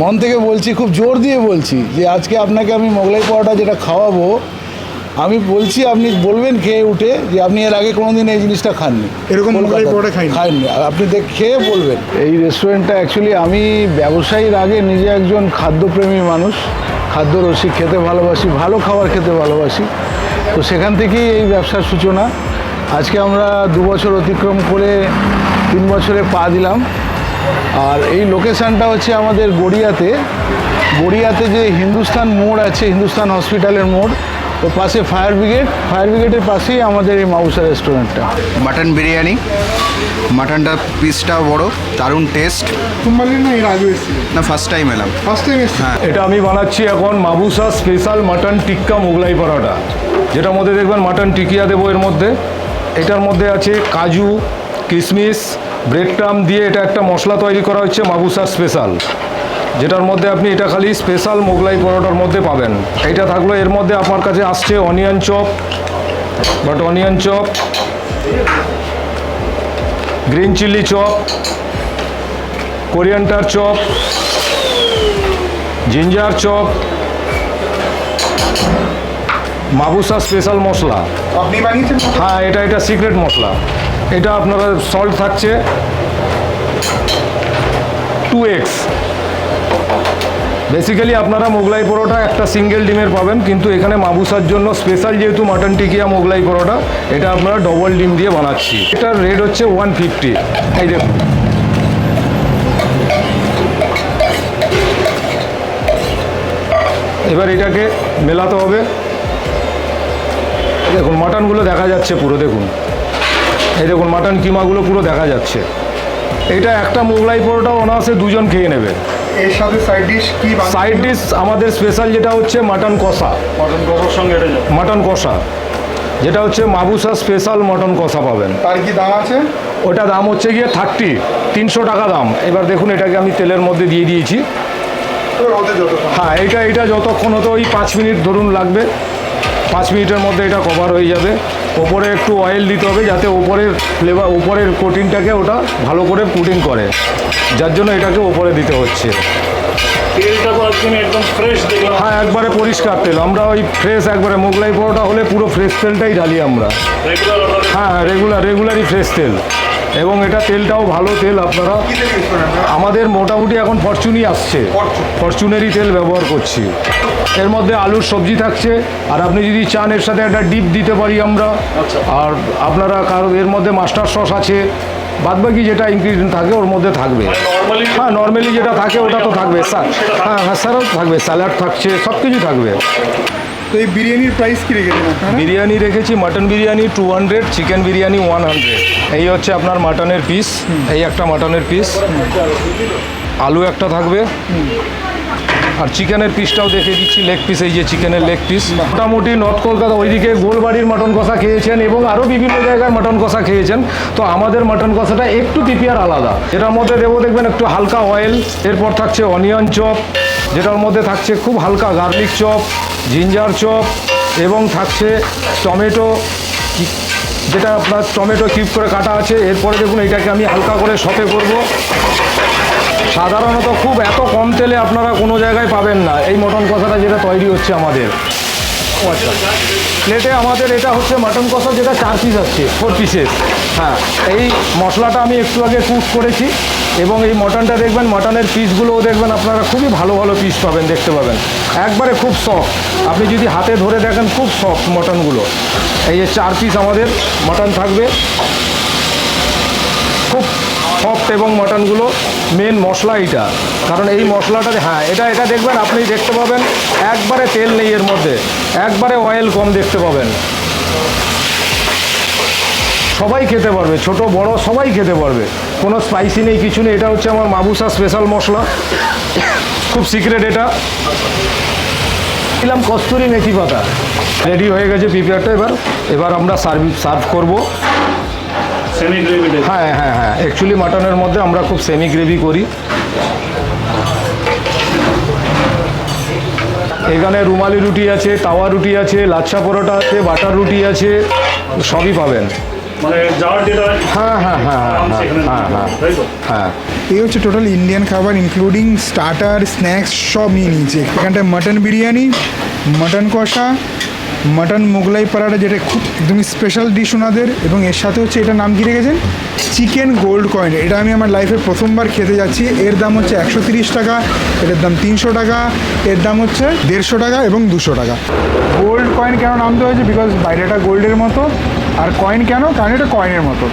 মন থেকে বলছি খুব জোর দিয়ে বলছি যে আজকে আপনাকে আমি মোগলাই পরোটা যেটা খাওয়াবো আমি বলছি আপনি বলবেন খেয়ে উঠে যে আপনি এর আগে কোনোদিন এই জিনিসটা খাননি। এরকম মোগলাই। পরোটা খাইনি। খাননি আর আপনি দেখ খেয়ে বলবেন। এই রেস্টুরেন্টটা অ্যাকচুয়ালি আমি ব্যবসায়ীর আগে নিজে একজন খাদ্যপ্রেমী মানুষ খাদ্য রসিক খেতে ভালোবাসি ভালো খাবার খেতে ভালোবাসি। তো সেখান থেকেই এই ব্যবসার সূচনা। আজকে আমরা দু বছর অতিক্রম করে তিন বছরে পা দিলাম। আর এই লোকেশানটা হচ্ছে আমাদের গড়িয়াতে। গড়িয়াতে যে হিন্দুস্তান মোড় আছে হিন্দুস্তান হসপিটালের মোড় তো পাশে ফায়ার ব্রিগেড ফায়ার ব্রিগেডের পাশেই আমাদের এই মাউসা রেস্টুরেন্টটা মাটন বিরিয়ানি মাটনটা পিসটা বড় দারুণ টেস্ট না এর আগে না ফার্স্ট টাইম এলাম। ফার্স্ট টাইম হ্যাঁ। এটা আমি বানাচ্ছি এখন মাবুসা স্পেশাল মাটন টিক্কা মোগলাই পরোটা। যেটার মধ্যে দেখবেন মাটন টিকিয়া দেবো এর মধ্যে। এটার মধ্যে আছে কাজু কিশমিশ ব্রেড ক্রাম দিয়ে এটা একটা মশলা তৈরি করা হচ্ছে মাবুসা স্পেশাল যেটার মধ্যে আপনি এটা খালি স্পেশাল মোগলাই পরোটার মধ্যে পাবেন। এইটা থাকল এর মধ্যে আপনার কাছে আসছে onion chop but onion chop green chilli chop coriander chop ginger chop Mabusa special masala. হ্যাঁ এটা এটা সিক্রেট মশলা। এটা আপনারা সল্ট থাকছে টু এক্স বেসিক্যালি আপনারা মোগলাই পরোটা একটা সিঙ্গেল ডিমের পাবেন, কিন্তু এখানে মাবুসার জন্য স্পেশাল যেহেতু মাটন টিকিয়া মোগলাই পরোটা, এটা আপনারা ডবল ডিম দিয়ে বানাচ্ছি। এটার রেট হচ্ছে ওয়ান ফিফটি এই দেখুন। এবার এটাকে মেলাতে হবে। দেখুন মাটনগুলো দেখা যাচ্ছে পুরো, দেখুন। এই দেখুন মাটন কিমাগুলো পুরো দেখা যাচ্ছে। এটা একটা মোগলাই পরোটা অনায়াসে দুজন খেয়ে নেবে। এর সাথে সাইড ডিশ কি সাইড ডিশ আমাদের স্পেশাল যেটা হচ্ছে মাটন কষা। মটন কষার সঙ্গে এটা মাটন কষা। যেটা হচ্ছে মাবুসা স্পেশাল মটন কষা পাবেন। তার কি দাম আছে? ওটা দাম হচ্ছে গিয়ে থার্টি তিনশো টাকা দাম। এবার দেখুন এটাকে আমি তেলের মধ্যে দিয়ে দিয়েছি। হ্যাঁ এটা এটা যতক্ষণ হতো ওই পাঁচ মিনিট ধরুন লাগবে পাঁচ মিনিটের মধ্যে এটা কভার হয়ে যাবে। ওপরে একটু অয়েল দিতে হবে যাতে ওপরের ফ্লেভার ওপরের কোটিংটাকে ওটা ভালো করে কোটিং করে। যার জন্য এটাকে ওপরে দিতে হচ্ছে। তেলটা তো আজকে একদম ফ্রেশ দেখলাম। হ্যাঁ একবারে পরিষ্কার তেল। আমরা ওই ফ্রেশ একবারে মোগলাই পরোটা হলে পুরো ফ্রেশ তেলটাই ঢালি আমরা। হ্যাঁ হ্যাঁ রেগুলার রেগুলারই ফ্রেশ তেল। এবং এটা তেলটাও ভালো তেল আপনারা? আমাদের মোটামুটি এখন ফরচুনই আসছে। ফরচুনেরই তেল ব্যবহার করছি। এর মধ্যে আলুর সবজি থাকছে। আর আপনি যদি চান এর সাথে একটা ডিপ দিতে পারি আমরা। আর আপনারা কারও এর মধ্যে মাস্টার সস আছে। বাদবাকি যেটা ইনগ্রিডিয়েন্ট থাকে ওর মধ্যে থাকবে। হ্যাঁ নর্মালি যেটা থাকে ওটা তো থাকবে। স্যার হ্যাঁ হ্যাঁ স্যারও থাকবে স্যালাড থাকছে সব কিছু থাকবে। তো এই বিরিয়ানির প্রাইস কি রেখেছেন বিরিয়ানি রেখেছি mutton biryani two hundred chicken biryani one hundred এই হচ্ছে আপনার মাটনের পিস এই একটা মাটনের পিস আলু একটা থাকবে। আর চিকেনের পিসটাও দেখে দিচ্ছি লেগ পিস এই যে চিকেনের লেগ পিস মোটামুটি নর্থ কলকাতা ওইদিকে গোলবাড়ির মটন কষা খেয়েছেন এবং আরও বিভিন্ন জায়গায় মটন কষা খেয়েছেন। তো আমাদের মটন কষাটা একটু পিপিয়ার আলাদা। এটার মধ্যে দেবো, দেখবেন একটু হালকা অয়েল এরপর থাকছে অনিয়ন চপ যেটার মধ্যে থাকছে খুব হালকা গার্লিক চপ, জিঞ্জার চপ এবং থাকছে টমেটো, যেটা আপনার টমেটো কিউব করে কাটা আছে। এরপরে দেখুন এটাকে আমি হালকা করে সতে করব। সাধারণত খুব এত কম তেলে আপনারা কোনো জায়গায় পাবেন না। এই মটন কষাটা যেটা তৈরি হচ্ছে আমাদের। আচ্ছা। প্লেটে আমাদের এটা হচ্ছে মাটন কষা, যেটা চার পিস আসছে ফোর পিসেস হ্যাঁ এই মশলাটা আমি একটু আগে কুক করেছি এবং এই মটনটা দেখবেন মটনের পিসগুলোও দেখবেন আপনারা খুবই ভালো ভালো পিস পাবেন, দেখতে পাবেন। একবারে খুব সফট আপনি যদি হাতে ধরে দেখেন, খুব সফট মটনগুলো এই যে চার পিস আমাদের মটন থাকবে। এবং মটনগুলো মেন মশলা এইটা। কারণ এই মশলাটা হ্যাঁ এটা এটা দেখবেন আপনি দেখতে পাবেন, একবারে তেল নেই এর মধ্যে। একবারে অয়েল কম দেখতে পাবেন। সবাই খেতে পারবে, ছোট, বড় সবাই খেতে পারবে। কোনো স্পাইসি নেই, কিছু নেই। এটা হচ্ছে আমার মাবুসা স্পেশাল মশলা। খুব সিক্রেট এটা। দিলাম কস্তুরি মেথি পাতা। রেডি হয়ে গেছে প্রিপেয়ারটা এবার। এবার আমরা সার্ভ সার্ভ করব। সেমি গ্রেভি হ্যাঁ হ্যাঁ হ্যাঁ। অ্যাকচুয়ালি মাটনের মধ্যে আমরা খুব সেমি গ্রেভি করি। এখানে রুমালি রুটি আছে তাওয়া রুটি আছে লাচ্ছা পরোটা আছে বাটার রুটি আছে সবই পাবেন। মানে হ্যাঁ হ্যাঁ হ্যাঁ হ্যাঁ হ্যাঁ হ্যাঁ হ্যাঁ এই হচ্ছে টোটাল ইন্ডিয়ান খাবার ইনক্লুডিং স্টার্টার স্ন্যাক্স সব নিয়ে নিয়েছে। এখানটায় মাটন বিরিয়ানি মাটন কষা মাটন মোগলাই পাড়াটা যেটা খুব একদমই স্পেশাল ডিশ ওনাদের এবং এর সাথে হচ্ছে এটার নাম কি রেখেছেন? চিকেন গোল্ড কয়েন এটা আমি আমার লাইফে প্রথমবার খেতে যাচ্ছি। এর দাম হচ্ছে একশো টাকা, এটার দাম তিনশো টাকা, এর দাম হচ্ছে দেড়শো টাকা এবং দুশো টাকা। গোল্ড কয়েন কেন নামতে হয়েছে? বিকজ বাইরেটা গোল্ডের মতো, আর কয়েন কেন? কারণ এটা কয়েনের মতো।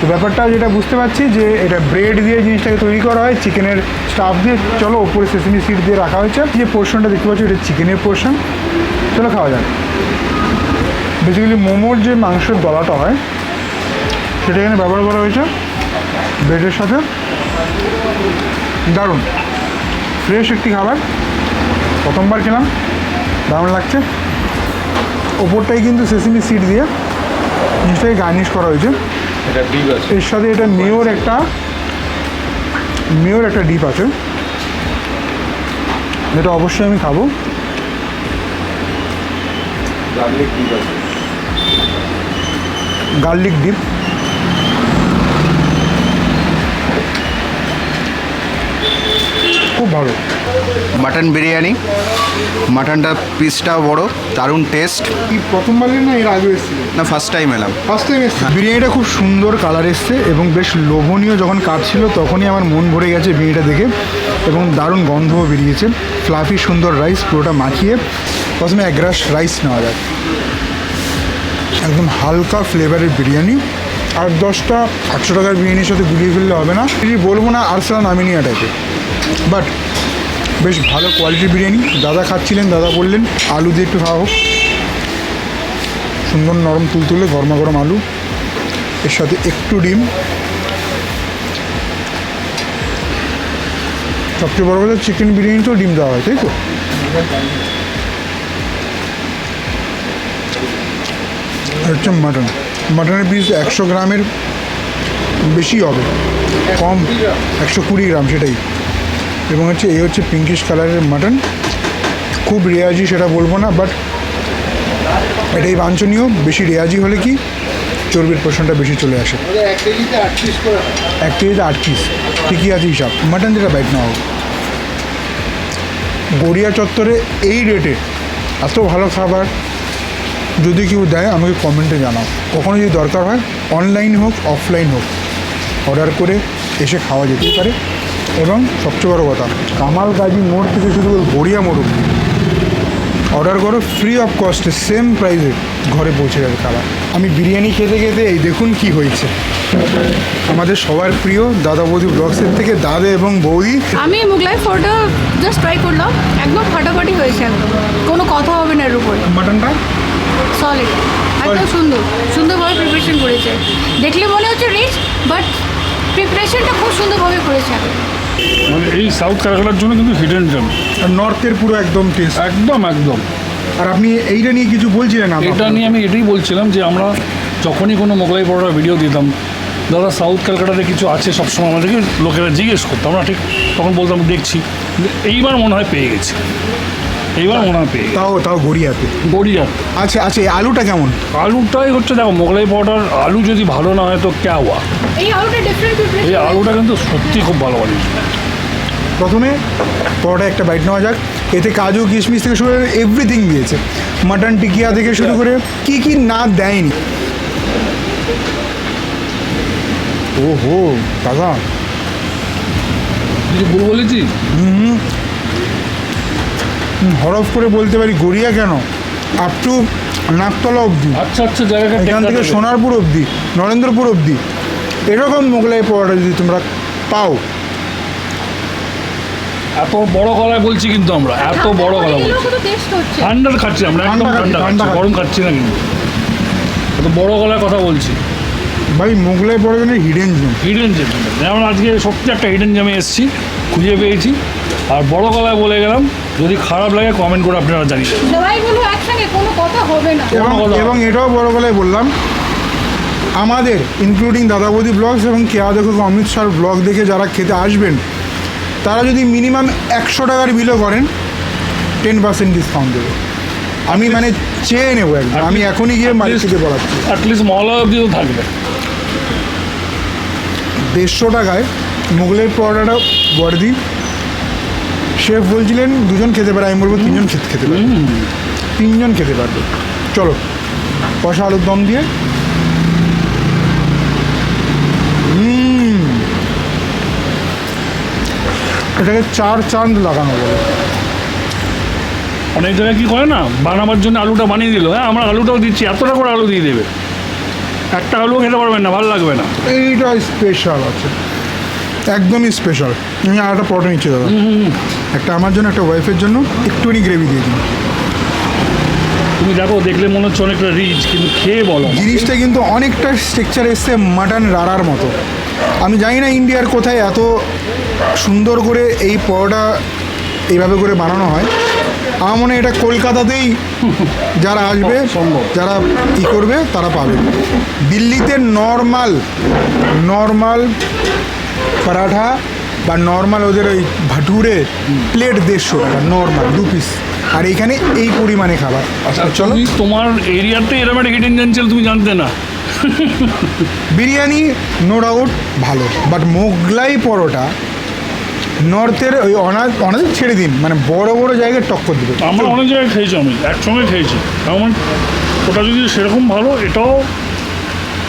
তো ব্যাপারটা যেটা বুঝতে পারছি যে এটা ব্রেড দিয়ে জিনিসটাকে তৈরি করা হয়, চিকেনের স্টাফ দিয়ে। চলো ওপরে সেসমি সিট দিয়ে রাখা হয়েছে। যে পোর্শনটা দেখতে পাচ্ছি, এটা চিকেনের পোর্শন চলো খাওয়া যাক। বেসিক্যালি মোমোর যে মাংসের গলাটা হয় সেটা এখানে ব্যবহার করা হয়েছে। ব্রেডের সাথে। দারুণ। ফ্রেশ একটি খাবার। প্রথমবার খেলাম। দারুণ লাগছে। ওপরটাই কিন্তু সেসমি সিট দিয়ে জিনিসটাকে গার্নিশ করা হয়েছে। এর সাথে এটা মেয়র একটা মেয়র একটা ডিপ আছে। যেটা অবশ্যই আমি খাব। গার্লিক ডিপ আছে। Garlic dip. খুব ভালো। মাটন বিরিয়ানি। মাটনটা পিসটা বড় দারুণ টেস্ট কি প্রথমবার না এর আগে এসেছিল? না ফার্স্ট টাইম এলাম। ফার্স্ট টাইম এসেছে বিরিয়ানিটা খুব সুন্দর কালার এসছে এবং বেশ লোভনীয় যখন কাটছিল তখনই আমার মন ভরে গেছে বিরিয়ানিটা দেখে। এবং দারুণ গন্ধও বেরিয়েছে। ফ্লাফি সুন্দর রাইস পুরোটা মাখিয়ে প্রথমে এক গ্রাস রাইস নেওয়া যায় একদম হালকা ফ্লেভারের বিরিয়ানি। আর দশটা একশো টাকার বিরিয়ানির সাথে গুলিয়ে ফেললে হবে না। এটি বলব না আরসালা নামিনিয়া টাইপের বাট বেশ ভালো কোয়ালিটির বিরিয়ানি। দাদা খাচ্ছিলেন, দাদা বললেন, আলু দিয়ে একটু খাওয়া হোক। সুন্দর নরম তুলতুলে গরমা গরম আলু। এর সাথে একটু ডিম। সবচেয়ে বড় কথা চিকেন বিরিয়ানিতেও ডিম দেওয়া হয়, তাই তো? আর হচ্ছে মাটন মাটনের পিস একশো গ্রামের বেশি হবে। কম, একশো কুড়ি গ্রাম সেটাই। এবং হচ্ছে এই হচ্ছে পিঙ্কিশ কালারের মাটন খুব রেয়াজি সেটা বলব না বাট এটাই বাঞ্ছনীয়। বেশি রেয়াজি হলে কি চর্বির পোর্শনটা বেশি চলে আসে। এক কেজিতে আট পিস ঠিকই আছে হিসাব। মাটন যেটা বাইক নেওয়া হোক গড়িয়া চত্বরে এই রেটে এত ভালো খাবার যদি কেউ দেয়, আমাকে কমেন্টে জানাও। কখনো যদি দরকার হয় অনলাইন হোক অফলাইন হোক অর্ডার করে এসে খাওয়া যেতেই পারে। এবং সবচেয়ে বড় কথা, কামাল গাজী মোড় থেকে করে গড়িয়া মোড় অর্ডার করো ফ্রি অফ কস্টে সেম প্রাইসে ঘরে পৌঁছে যাবে খাবার। আমি বিরিয়ানি খেতে খেতে এই দেখুন কি হয়েছে। আমাদের সবার প্রিয় দাদা বৌদি ব্লগসের থেকে দাদা এবং বৌদি। আমি মোগলাই ফোরটা জাস্ট ট্রাই করলাম একদম ফাটাফাটি হয়েছে একদম। কোনো কথা হবে না এর উপরে। মাটনটা সলিড একদম সুন্দর। সুন্দরভাবে প্রিপারেশন করেছে। দেখলে মনে হচ্ছে রিচ বাট প্রিপারেশনটা খুব সুন্দরভাবে করেছে মানে এই সাউথ কারাকালার জন্য কিন্তু হিডেন জেম আর নর্থের পুরো একদম টেস্ট একদম একদম। আর আপনি এইটা নিয়ে কিছু বলছিলেন না? এটা নিয়ে আমি এটাই বলছিলাম যে আমরা যখনই কোনো মোগলাই পরোটা ভিডিও দিতাম দাদা সাউথ ক্যালকাটাতে কিছু আছে সবসময় আমাদেরকে লোকেরা জিজ্ঞেস করতো। আমরা ঠিক তখন বলতাম দেখছি। এইবার মনে হয় পেয়ে গেছি। এইবার মনে হয় পেয়ে তাও তাও গড়িয়াতে গড়িয়া। আচ্ছা আচ্ছা এই আলুটা কেমন? আলুটাই হচ্ছে দেখো মোগলাই পরোটার আলু যদি ভালো না হয় তো ক্যা হওয়া এই আলুটা এই আলুটা কিন্তু সত্যি খুব ভালো বানিয়েছে। প্রথমে পরোটা একটা বাইট নেওয়া যাক। এতে কাজু কিশমিশ থেকে শুরু করে এভরিথিং দিয়েছে। মাটন টিকিয়া থেকে শুরু করে কি কি না দেয়নি। ও হো দাদা। কিছু ভুল বলেছি? হরফ করে বলতে পারি গড়িয়া কেন? আপ টু নাকতলা অবধি। আচ্ছা আচ্ছা জায়গাটা এখান থেকে সোনারপুর অবধি নরেন্দ্রপুর অবধি। এরকম মোগলাই পরোটা যদি তোমরা পাও এত বড় গলায় বলছি কিন্তু আমরা এত বড় গলা বলছি। শুধু টেস্ট হচ্ছে ঠান্ডা খাচ্ছি আমরা একদম ঠান্ডা খাচ্ছি, গরম খাচ্ছি। না কিন্তু। এত বড় গলায় কথা বলছি। ভাই Mughlai paratha hidden zone hidden gem যেমন আজকে সত্যি একটা হিডেন জেমে এসেছি খুঁজে পেয়েছি। আর বড় গলায় বলে গেলাম যদি খারাপ লাগে কমেন্ট করে আপনারা জানিয়ে দেবেন। কোনো কথা হবে না। এবং এটাও বড় গলায় বললাম আমাদের ইনক্লুডিং দাদাবৌদি ব্লগস এবং কেয়া দেখো অমিত শাহর ব্লগ দেখে যারা খেতে আসবেন তারা যদি মিনিমাম একশো টাকার বিলও করেন টেন পার্সেন্ট ডিসকাউন্ট দেবে। আমি মানে চেয়ে নেব একদম। আমি এখনই গিয়ে মালিক থেকে বলাচ্ছি। অ্যাটলিস্ট মহলা অব্দি তো থাকবে। দেড়শো টাকায় মোগলের পরোটাটা বর্দি শেফ বলছিলেন দুজন খেতে পারে আমি বলব তিনজন খেতে খেতে পারবে। তিনজন খেতে পারবে। চলো কষা আলুর দম দিয়ে এটাকে চার চাঁদ লাগানো বলে। অনেক জায়গায় কী করে না? বানাবার জন্য আলুটা বানিয়ে দিল। হ্যাঁ আমরা আলুটাও দিচ্ছি। এতটা করে আলু দিয়ে দেবে। একটা আলুও খেতে পারবেন না ভালো লাগবে না। এইটা স্পেশাল আছে। একদমই স্পেশাল আমি আর একটা পরোটা নিচ্ছি দাদা। একটা আমার জন্য একটা ওয়াইফের জন্য। একটুখানি গ্রেভি দিয়ে দিন। তুমি দেখো দেখলে মনে হচ্ছে অনেকটা রিচ কিন্তু খেয়ে বলো জিনিসটা কিন্তু অনেকটা স্ট্রাকচার এসছে মাটন রাড়ার মতো। আমি জানি না ইন্ডিয়ার কোথায় এত সুন্দর করে এই পরোটা এইভাবে করে বানানো হয়। আমার মনে এটা কলকাতাতেই যারা আসবে। যারা ই করবে তারা পাবে। দিল্লিতে নর্মাল নর্মাল পরাঠা বা নর্মাল ওদের ওই ভাটুরে প্লেট দেড়শো টাকা নর্মাল দু পিস আর এইখানে এই পরিমাণে খাবার। আচ্ছা চলো। তুমি তোমার এরিয়াতে এরকম একটা হিডেন জেন ছিল তুমি জানতে না। বিরিয়ানি নো ডাউট ভালো বাট মোগলাই পরোটা নর্থের ওই অনাজ অনাজ ছেড়ে দিন মানে বড় বড় জায়গায় টক্কর দেবে। আমরা অনেক জায়গায় খেয়েছি আমি একসঙ্গে খেয়েছি। আমার ওটা যদি সেরকম ভালো এটাও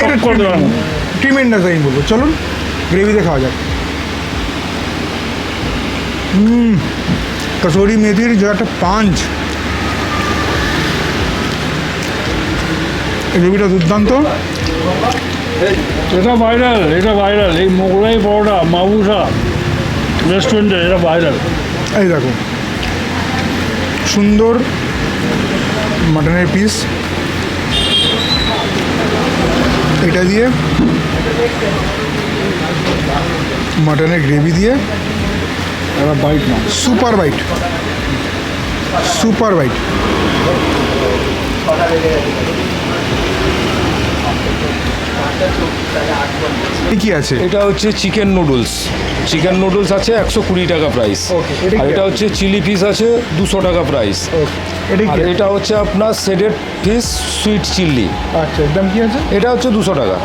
এটা করে দেওয়ার মতো। ট্রিমেন্ডাস আমি বলব। চলুন গ্রেভিতে খাওয়া যাক। হুম কসুরি মেথির যে একটা পাঞ্চ গ্রেভিটা দুর্দান্ত। এটা ভাইরাল এটা ভাইরাল এই মোগলাই পরোটা মাবুসা রেস্টুরেন্টে এটা ভাইরাল এই দেখো। সুন্দর মাটনের পিস এটা দিয়ে মাটনের গ্রেভি দিয়ে একটা বাইট না। সুপার বাইট সুপার বাইট কি আছে? এটা হচ্ছে চিকেন নুডলস চিকেন নুডলস আছে একশো কুড়ি টাকা প্রাইস এটা আর এটা হচ্ছে চিলি ফিস আছে দুশো টাকা প্রাইস এটা কি? এটা হচ্ছে আপনার সেডেড ফিস সুইট চিল্লি আচ্ছা একদম কি আছে? এটা হচ্ছে দুশো টাকা।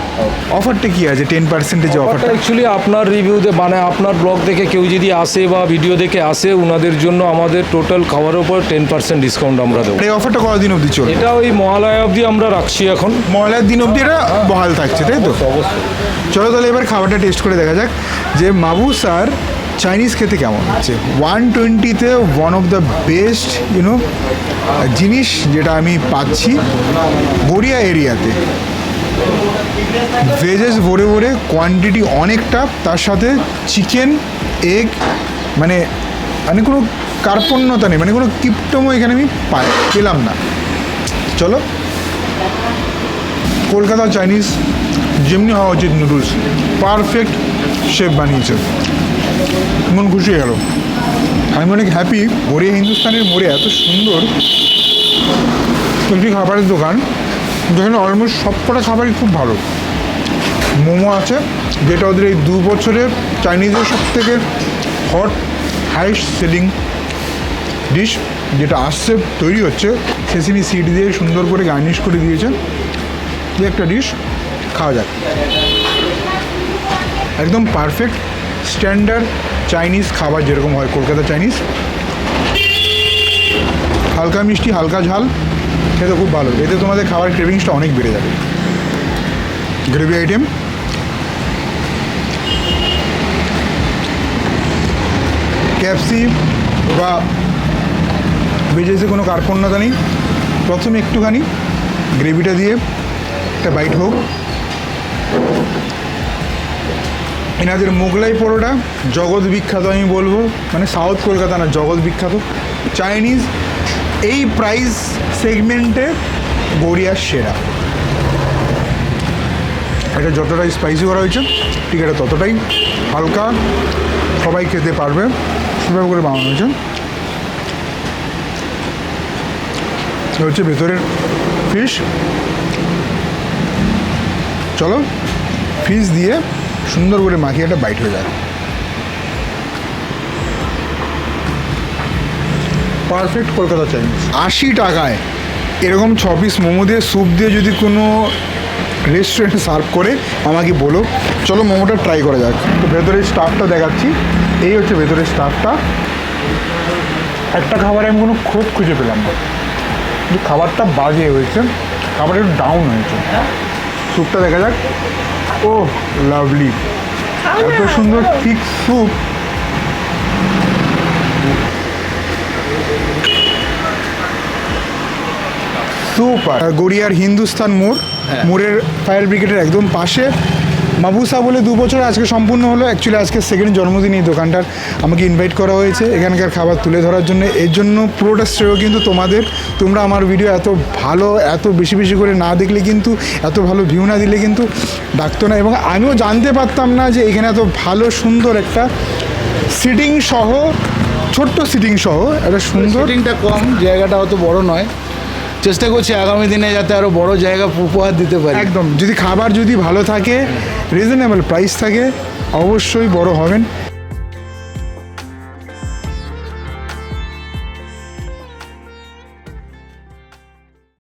অফারটা কি আছে? টেন পার্সেন্টেজ অফারটা অফারটা? অ্যাকচুয়ালি আপনার রিভিউতে মানে আপনার ব্লগ দেখে কেউ যদি আসে বা ভিডিও দেখে আসে ওনাদের জন্য আমাদের টোটাল খাওয়ার উপর টেন পার্সেন্ট ডিসকাউন্ট আমরা দেবো। এই অফারটা কতদিন অবধি চলবে? এটা ওই মহালয়া অবধি আমরা রাখছি এখন। ময়লার দিন অবধি এটা বহাল থাকছে তাই তো? অবশ্যই চলো তাহলে এবার খাবারটা টেস্ট করে দেখা যাক যে মাবু স্যার চাইনিজ খেতে কেমন? হচ্ছে ওয়ান টোয়েন্টিতে one of the best you know জিনিস যেটা আমি পাচ্ছি গড়িয়া এরিয়াতে। ভেজেস ভরে ভরে কোয়ান্টিটি অনেকটা তার সাথে চিকেন এগ মানে মানে কোনো কার্পণ্যতা নেই মানে কোনো কিপ্টমো এখানে আমি পাই পেলাম না। চলো। কলকাতা চাইনিজ যেমনি হওয়া উচিত নুডলস পারফেক্ট শেফ বানিয়েছে। মন খুশি গেল। আমি অনেক হ্যাপি মোড়ে হিন্দুস্তানের মোড়ে এত সুন্দর একটি খাবারের দোকান, যেখানে অলমোস্ট সবকটা খাবারই খুব ভালো। মোমো আছে, যেটা ওদের এই দু বছরে চাইনিজের সব থেকে হট হাইস্ট সেলিং ডিশ যেটা আসছে, তৈরি হচ্ছে সেসিমি সিড দিয়ে সুন্দর করে গার্নিশ করে দিয়েছে। একটা ডিশ খাওয়া যাক। একদম পারফেক্ট স্ট্যান্ডার্ড চাইনিজ খাবার যেরকম হয়, কলকাতা চাইনিজ হালকা মিষ্টি, হালকা ঝাল, খেতে খুব ভালো। এতে তোমাদের খাবার ক্রেভিংসটা অনেক বেড়ে যাবে। গ্রেভি আইটেম ক্যাপসি বা ভেজেসে কোনো কার্পণ্যতা নেই। প্রথমে একটুখানি গ্রেভিটা দিয়ে একটা বাইট হোক। এনাদের মোগলাই পরোটা, জগৎ বিখ্যাত আমি বলব। মানে সাউথ কলকাতা না, জগৎ বিখ্যাত। চাইনিজ, এই প্রাইস সেগমেন্টে গড়িয়ার সেরা। এটা যতটাই স্পাইসি করা হয়েছে, ঠিক এটা ততটাই হালকা। সবাই খেতে পারবে, সেভাবে করে বানানো হয়েছে। হচ্ছে ভেতরের ফিশ চলো ফিশ দিয়ে সুন্দর করে মাখিয়ে একটা বাইট হয়ে যায়। পারফেক্ট কলকাতা চাইনিজ আশি টাকায় এরকম ছ পিস মোমো দিয়ে স্যুপ দিয়ে যদি কোনো রেস্টুরেন্ট সার্ভ করে আমাকে বলো। চলো মোমোটা ট্রাই করা যাক। তো ভেতরের স্টাফটা দেখাচ্ছি। এই হচ্ছে ভেতরের স্টাফটা একটা খাবারে আমি কোনো ক্ষোভ খুঁজে পেলাম না। খাবারটা বাজে হয়েছে খাবারটা একটু ডাউন হয়েছে স্যুপটা দেখা যাক। ও লাভলি এত সুন্দর থিক স্যুপ সুপার গড়িয়ার হিন্দুস্তান মোড়। মোড়ের ফায়ার ব্রিগেডের একদম পাশে। মাবুসা বলে দু বছর আজকে সম্পূর্ণ হলো। অ্যাকচুয়ালি আজকে সেকেন্ড জন্মদিন এই দোকানটার। আমাকে ইনভাইট করা হয়েছে। এখানকার খাবার তুলে ধরার জন্য। এর জন্য পুরোটা শ্রেয় কিন্তু তোমাদের। তোমরা আমার ভিডিও এত ভালো এত বেশি বেশি করে না দেখলে কিন্তু এত ভালো ভিউ না দিলে কিন্তু ডাকতো না। এবং আমিও জানতে পারতাম না যে এখানে এত ভালো সুন্দর একটা সিটিং সহ ছোট্ট সিটিং সহ একটা সুন্দর শুটিংটা কম জায়গাটা অত বড় নয়। চেষ্টা করছি আগামী দিনে যাতে আরও বড় জায়গা উপহার দিতে পারি। একদম যদি খাবার যদি ভালো থাকে রিজনেবল প্রাইস থাকে অবশ্যই বড় হবেন।